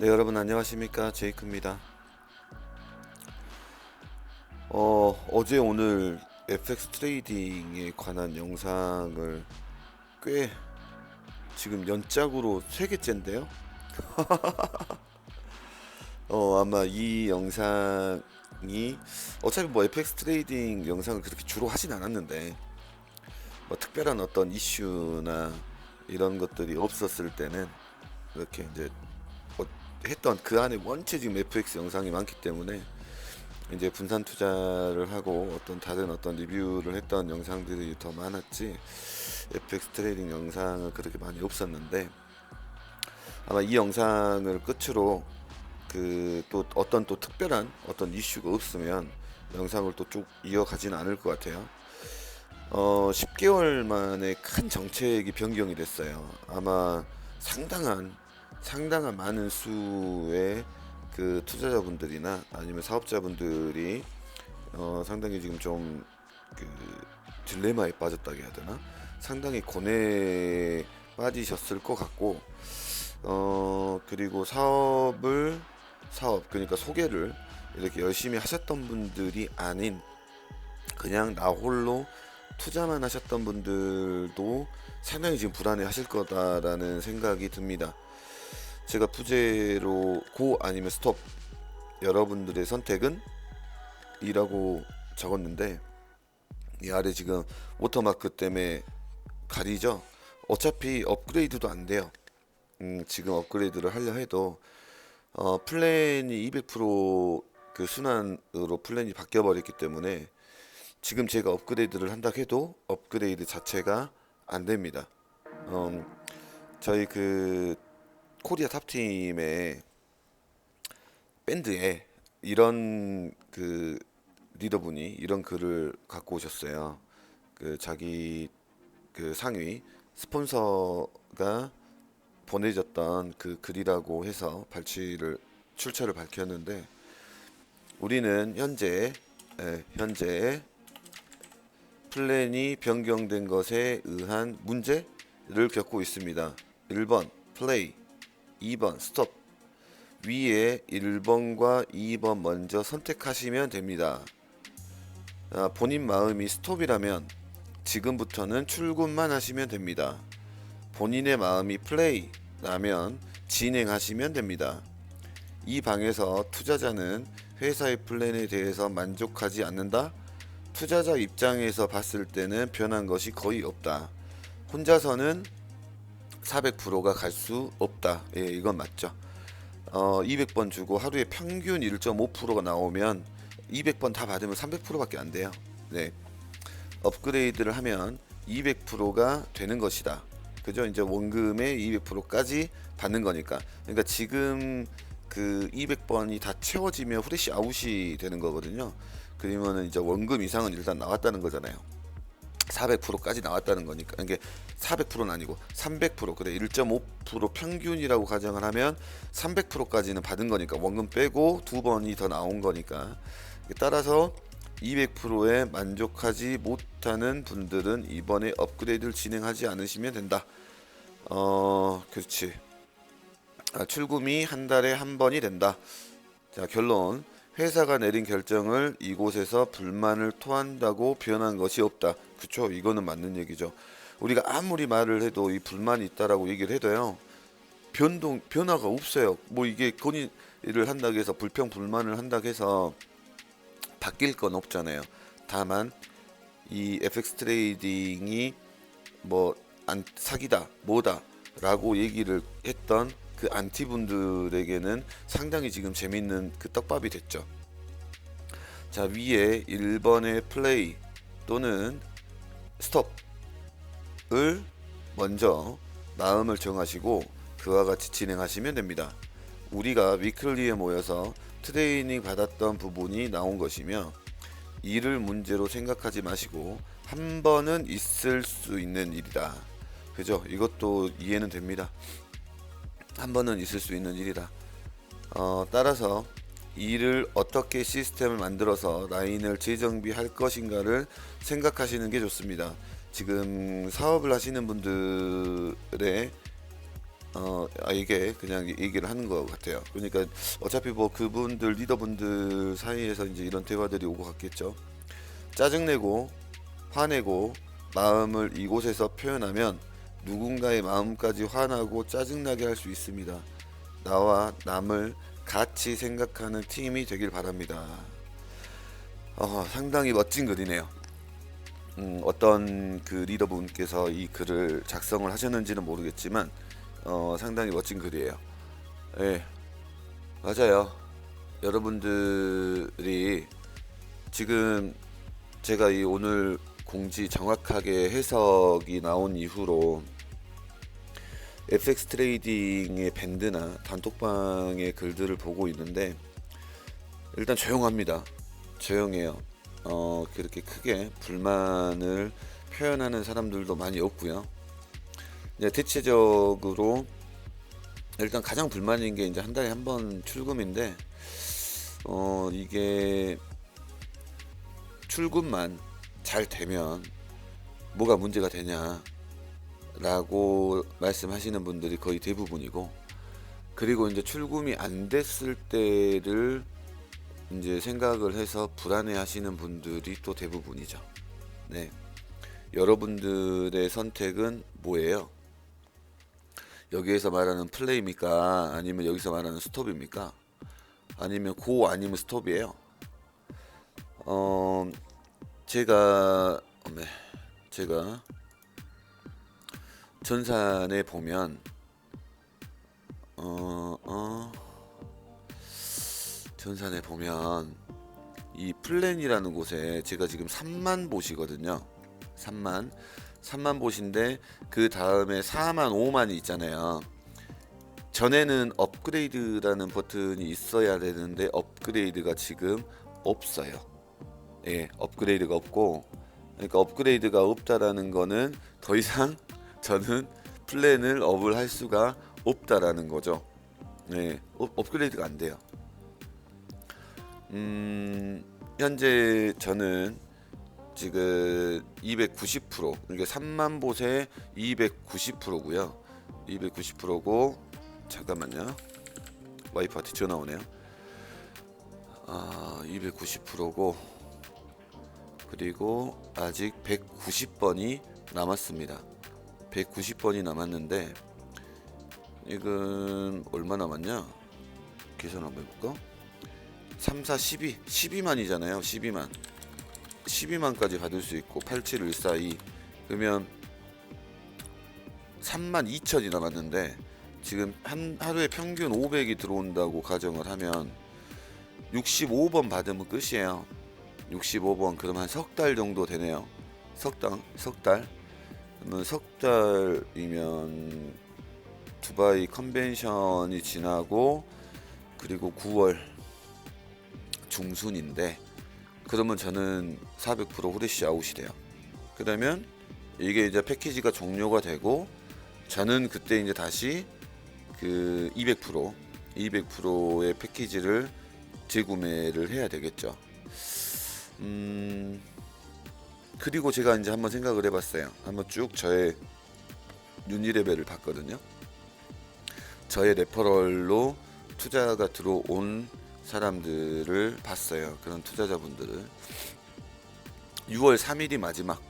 네 여러분 안녕하십니까? 제이크입니다. 어 어제 오늘 FX 트레이딩에 관한 영상을 꽤 지금 연짝으로 세 개째인데요. 어 아마 이 영상이 어차피 뭐 FX 트레이딩 영상을 그렇게 주로 하진 않았는데 뭐 특별한 어떤 이슈나 이런 것들이 없었을 때는 이렇게 이제 어, 했던 그 안에 원체 지금 FX 영상이 많기 때문에 이제 분산 투자를 하고 어떤 다른 어떤 리뷰를 했던 영상들이 더 많았지 FX 트레이딩 영상은 그렇게 많이 없었는데 아마 이 영상을 끝으로 그 또 어떤 또 특별한 어떤 이슈가 없으면 영상을 또 쭉 이어가지는 않을 것 같아요. 어 10개월 만에 큰 정책이 변경이 됐어요. 아마 상당한 상당한 많은 수의 그 투자자분들이나 아니면 사업자분들이 어 상당히 지금 좀 그 딜레마에 빠졌다고 해야 되나? 상당히 고뇌에 빠지셨을 것 같고 어 그리고 사업을 사업 그러니까 소개를 이렇게 열심히 하셨던 분들이 아닌 그냥 나 홀로 투자만 하셨던 분들도 상당히 지금 불안해 하실 거다라는 생각이 듭니다. 제가 부제로 고 아니면 스톱 여러분들의 선택은 이라고 적었는데 이 아래 지금 워터마크 때문에 가리죠. 어차피 업그레이드도 안 돼요. 음, 지금 업그레이드를 하려 해도 어, 플랜이 200%그 순환으로 플랜이 바뀌어 버렸기 때문에 지금 제가 업그레이드를 한다 해도 업그레이드 자체가 안 됩니다. 음, 저희 그 코리아 탑팀의 밴드에 이런 그 리더분이 이런 글을 갖고 오셨어요. 그 자기 그 상위 스폰서가 보내줬던 그 글이라고 해서 발치를 출처를 밝혔는데 우리는 현재 예, 현재 플랜이 변경된 것에 의한 문제를 겪고 있습니다. 1번 플레이 2번 스톱 위에 1번과 2번 먼저 선택하시면 됩니다. 아, 본인 마음이 스톱이라면 지금부터는 출근만 하시면 됩니다. 본인의 마음이 플레이라면 진행하시면 됩니다. 이 방에서 투자자는 회사의 플랜에 대해서 만족하지 않는다? 투자자 입장에서 봤을 때는 변한 것이 거의 없다. 혼자서는 400%가 갈 수 없다. 예, 이건 맞죠. 어, 200번 주고 하루에 평균 1.5%가 나오면 200번 다 받으면 300%밖에 안 돼요. 네. 업그레이드를 하면 200%가 되는 것이다. 그죠? 이제 원금의 200%까지 받는 거니까. 그러니까 지금 그 200번이 다 채워지면 후레쉬 아웃이 되는 거거든요. 그러면은 이제 원금 이상은 일단 나왔다는 거잖아요. 400%까지 나왔다는 거니까 이게 400%는 아니고 300% 그래 1.5% 평균이라고 가정을 하면 300%까지는 받은 거니까 원금 빼고 두 번이 더 나온 거니까 따라서 200%에 만족하지 못하는 분들은 이번에 업그레이드를 진행하지 않으시면 된다. 어, 그렇지. 아, 출금이 한 달에 한 번이 된다. 자, 결론. 회사가 내린 결정을 이곳에서 불만을 토한다고 표현한 것이 없다. 그쵸? 이거는 맞는 얘기죠. 우리가 아무리 말을 해도 이 불만이 있다라고 얘기를 해도요. 변동 변화가 없어요. 뭐 이게 건의를 한다고 해서 불평 불만을 한다고 해서 바뀔 건 없잖아요. 다만 이 FX 트레이딩이 뭐 안 사기다 뭐다라고 얘기를 했던 그 안티 분들에게는 상당히 지금 재밌는 그 떡밥이 됐죠. 자 위에 1번의 플레이 또는 스톱을 먼저 마음을 정하시고 그와 같이 진행하시면 됩니다. 우리가 위클리에 모여서 트레이닝 받았던 부분이 나온 것이며 이를 문제로 생각하지 마시고 한 번은 있을 수 있는 일이다. 그죠? 이것도 이해는 됩니다. 한 번은 있을 수 있는 일이다. 어, 따라서 이를 어떻게 시스템을 만들어서 라인을 재정비할 것인가를 생각하시는 게 좋습니다. 지금 사업을 하시는 분들의 어 아, 이게 그냥 얘기를 하는 것 같아요. 그러니까 어차피 뭐 그분들 리더분들 사이에서 이제 이런 대화들이 오고 갔겠죠. 짜증내고 화내고 마음을 이곳에서 표현하면 누군가의 마음까지 화나고 짜증나게 할 수 있습니다. 나와 남을 같이 생각하는 팀이 되길 바랍니다. 어, 상당히 멋진 글이네요. 음, 어떤 그 리더분께서 이 글을 작성을 하셨는지는 모르겠지만 어, 상당히 멋진 글이에요. 예, 맞아요. 여러분들이 지금 제가 이 오늘 공지 정확하게 해석이 나온 이후로 FX 트레이딩의 밴드나 단톡방의 글들을 보고 있는데 일단 조용합니다. 조용해요. 어 그렇게 크게 불만을 표현하는 사람들도 많이 없고요. 이제 대체적으로 일단 가장 불만인 게 이제 한 달에 한 번 출금인데 어 이게 출금만 잘 되면 뭐가 문제가 되냐 라고 말씀하시는 분들이 거의 대부분이고 그리고 이제 출금이 안 됐을 때를 이제 생각을 해서 불안해 하시는 분들이 또 대부분이죠. 네. 여러분들의 선택은 뭐예요? 여기에서 말하는 플레이입니까? 아니면 여기서 말하는 스톱입니까? 아니면 고 아니면 스톱이에요? 어, 제가 네, 제가 전산에 보면 어, 어, 전산에 보면 이 플랜이라는 곳에 제가 지금 3만 보시거든요. 3만 3만 보신데 그 다음에 4만 5만이 있잖아요. 전에는 업그레이드라는 버튼이 있어야 되는데 업그레이드가 지금 없어요. 예, 업그레이드가 없고 그러니까 업그레이드가 없다라는 거는 더 이상 저는 플랜을 업을 할 수가 없다라는 거죠. 네, 업, 업그레이드가 안 돼요. 음, 현재 저는 지금 290% 그러니까 3만 보세 290%고요. 290%고 잠깐만요. 와이프한테 전화 오네요. 아, 290%고 그리고 아직 190번이 남았습니다. 190번이 남았는데 이건 얼마 남았냐? 계산 한번 해볼까? 3, 4, 12, 12만이잖아요. 12만. 12만까지 받을 수 있고 87142 그러면 3만 2천이 남았는데 지금 한 하루에 평균 500이 들어온다고 가정을 하면 65번 받으면 끝이에요. 65번 그러면 한석 달 정도 되네요. 석당 석 달. 그러면 석 달이면 두바이 컨벤션이 지나고 그리고 9월 중순인데 그러면 저는 400% 후레쉬 아웃이 돼요. 그러면 이게 이제 패키지가 종료가 되고 저는 그때 이제 다시 그 200% 200%의 패키지를 재구매를 해야 되겠죠. 음 그리고 제가 이제 한번 생각을 해봤어요. 한번 쭉 저의 윤리 레벨을 봤거든요. 저의 레퍼럴로 투자가 들어온 사람들을 봤어요. 그런 투자자분들을 6월 3일이 마지막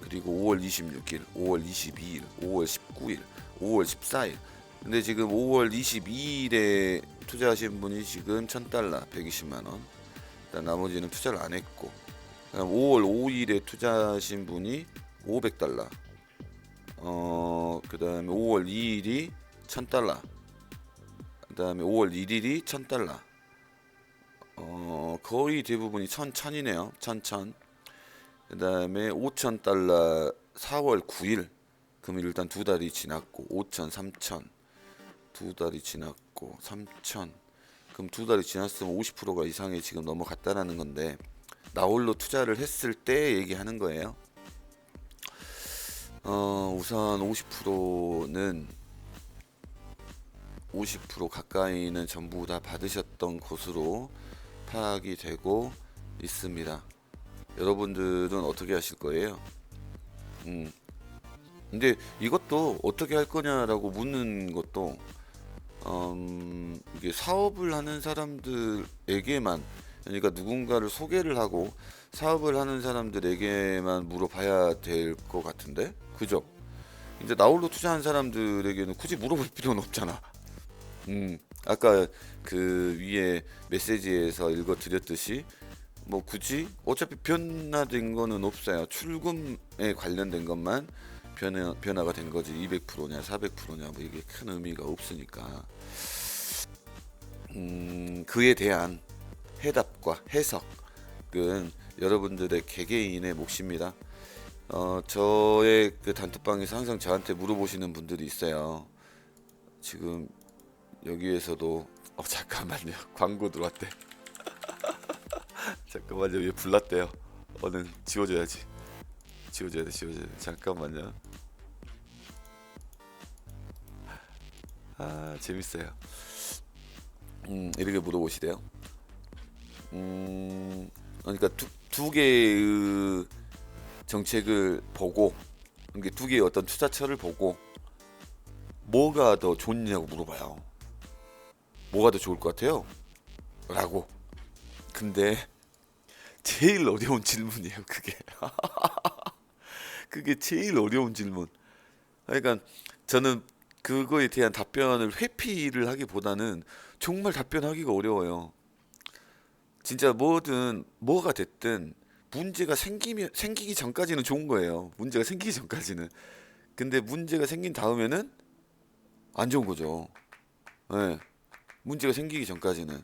그리고 5월 26일, 5월 22일, 5월 19일, 5월 14일. 근데 지금 5월 22일에 투자하신 분이 지금 1000달러, 120만 원. 나머지는 투자를 안 했고. 그다음 5월 5일에 투자하신 분이 500달러. 어, 그 다음에 5월 2일이 1000달러. 그 다음에 5월 1일이 1000달러. 어, 거의 대부분이 1000, 1000이네요. 1000, 1000. 그다음에 5000달러 4월 9일. 그럼 일단 두 달이 지났고 5000, 3000. 두 달이 지났고 3000. 그럼 두 달이 지났으면 50%가 이상이 지금 넘어갔다라는 건데 나홀로 투자를 했을 때 얘기하는 거예요. 어, 우선 50%는 50% 가까이는 전부 다 받으셨던 곳으로 파악이 되고 있습니다. 여러분들은 어떻게 하실 거예요? 음, 근데 이것도 어떻게 할 거냐라고 묻는 것도 음, 이게 사업을 하는 사람들에게만 그러니까 누군가를 소개를 하고 사업을 하는 사람들에게만 물어봐야 될 것 같은데 그죠? 이제 나홀로 투자한 사람들에게는 굳이 물어볼 필요는 없잖아. 음, 아까 그 위에 메시지에서 읽어 드렸듯이 뭐 굳이 어차피 변화된 거는 없어요. 출금에 관련된 것만 변화, 변화가 된 거지 200%냐 400%냐 뭐 이게 큰 의미가 없으니까 음, 그에 대한 해답과 해석은 여러분들의 개개인의 몫입니다. 어, 저의 그 단톡방에서 항상 저한테 물어보시는 분들이 있어요. 지금 여기에서도 어 잠깐만요 광고 들어왔대. 잠깐만요 얘 불났대요. 어는 지워줘야지. 지워줘야 돼 지워줘야 돼. 잠깐만요. 아 재밌어요. 음 이렇게 물어보시대요. 음 그러니까 두, 두 개의 정책을 보고 이게 두 개의 어떤 투자처를 보고 뭐가 더 좋냐고 물어봐요. 뭐가 더 좋을 것 같아요? 라고. 근데 제일 어려운 질문이에요, 그게. 그게 제일 어려운 질문. 그러니까 저는 그거에 대한 답변을 회피를 하기보다는 정말 답변하기가 어려워요. 진짜 뭐든 뭐가 됐든 문제가 생기면 생기기 전까지는 좋은 거예요. 문제가 생기기 전까지는. 근데 문제가 생긴 다음에는 안 좋은 거죠. 예. 문제가 생기기 전까지는.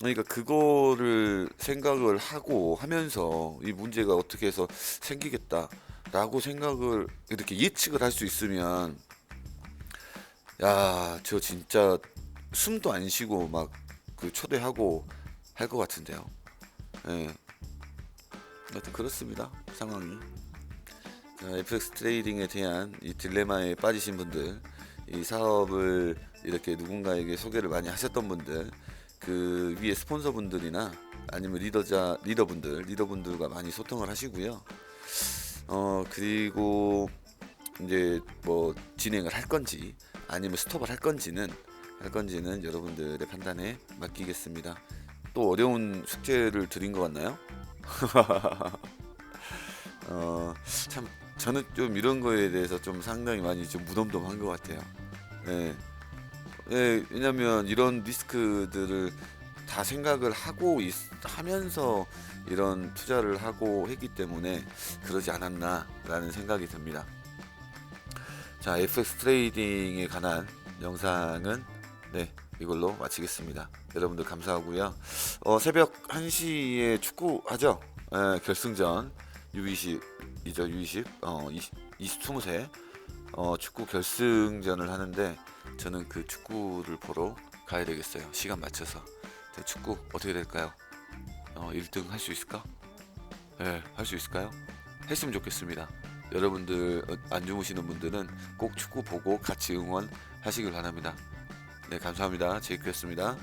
그러니까 그거를 생각을 하고 하면서 이 문제가 어떻게 해서 생기겠다라고 생각을 이렇게 예측을 할 수 있으면 야, 저 진짜 숨도 안 쉬고 막 그 초대하고 할 것 같은데요. 예. 하여튼 그렇습니다. 상황이. 자, FX 트레이딩에 대한 이 딜레마에 빠지신 분들, 이 사업을 이렇게 누군가에게 소개를 많이 하셨던 분들, 그 위에 스폰서분들이나 아니면 리더자 리더분들, 리더분들과 많이 소통을 하시고요. 어 그리고 이제 뭐 진행을 할 건지 아니면 스톱을 할 건지는 할 건지는 여러분들의 판단에 맡기겠습니다. 또 어려운 숙제를 드린 것 같나요? 어, 참 저는 좀 이런 거에 대해서 좀 상당히 많이 좀 무덤덤한 것 같아요. 네. 네, 왜냐면 이런 리스크들을 다 생각을 하고 있, 하면서 이런 투자를 하고 했기 때문에 그러지 않았나라는 생각이 듭니다. 자, FX 트레이딩에 관한 영상은 네, 이걸로 마치겠습니다. 여러분들 감사하고요. 어, 새벽 1시에 축구 하죠? 예, 결승전 U20이죠. U20 어, 20, 20 20세 어, 축구 결승전을 하는데 저는 그 축구를 보러 가야 되겠어요. 시간 맞춰서. 저 축구 어떻게 될까요? 어, 1등 할 수 있을까? 예, 할수 있을까요? 했으면 좋겠습니다. 여러분들 어, 안 주무시는 분들은 꼭 축구 보고 같이 응원하시길 바랍니다. 네, 감사합니다. 제이크였습니다.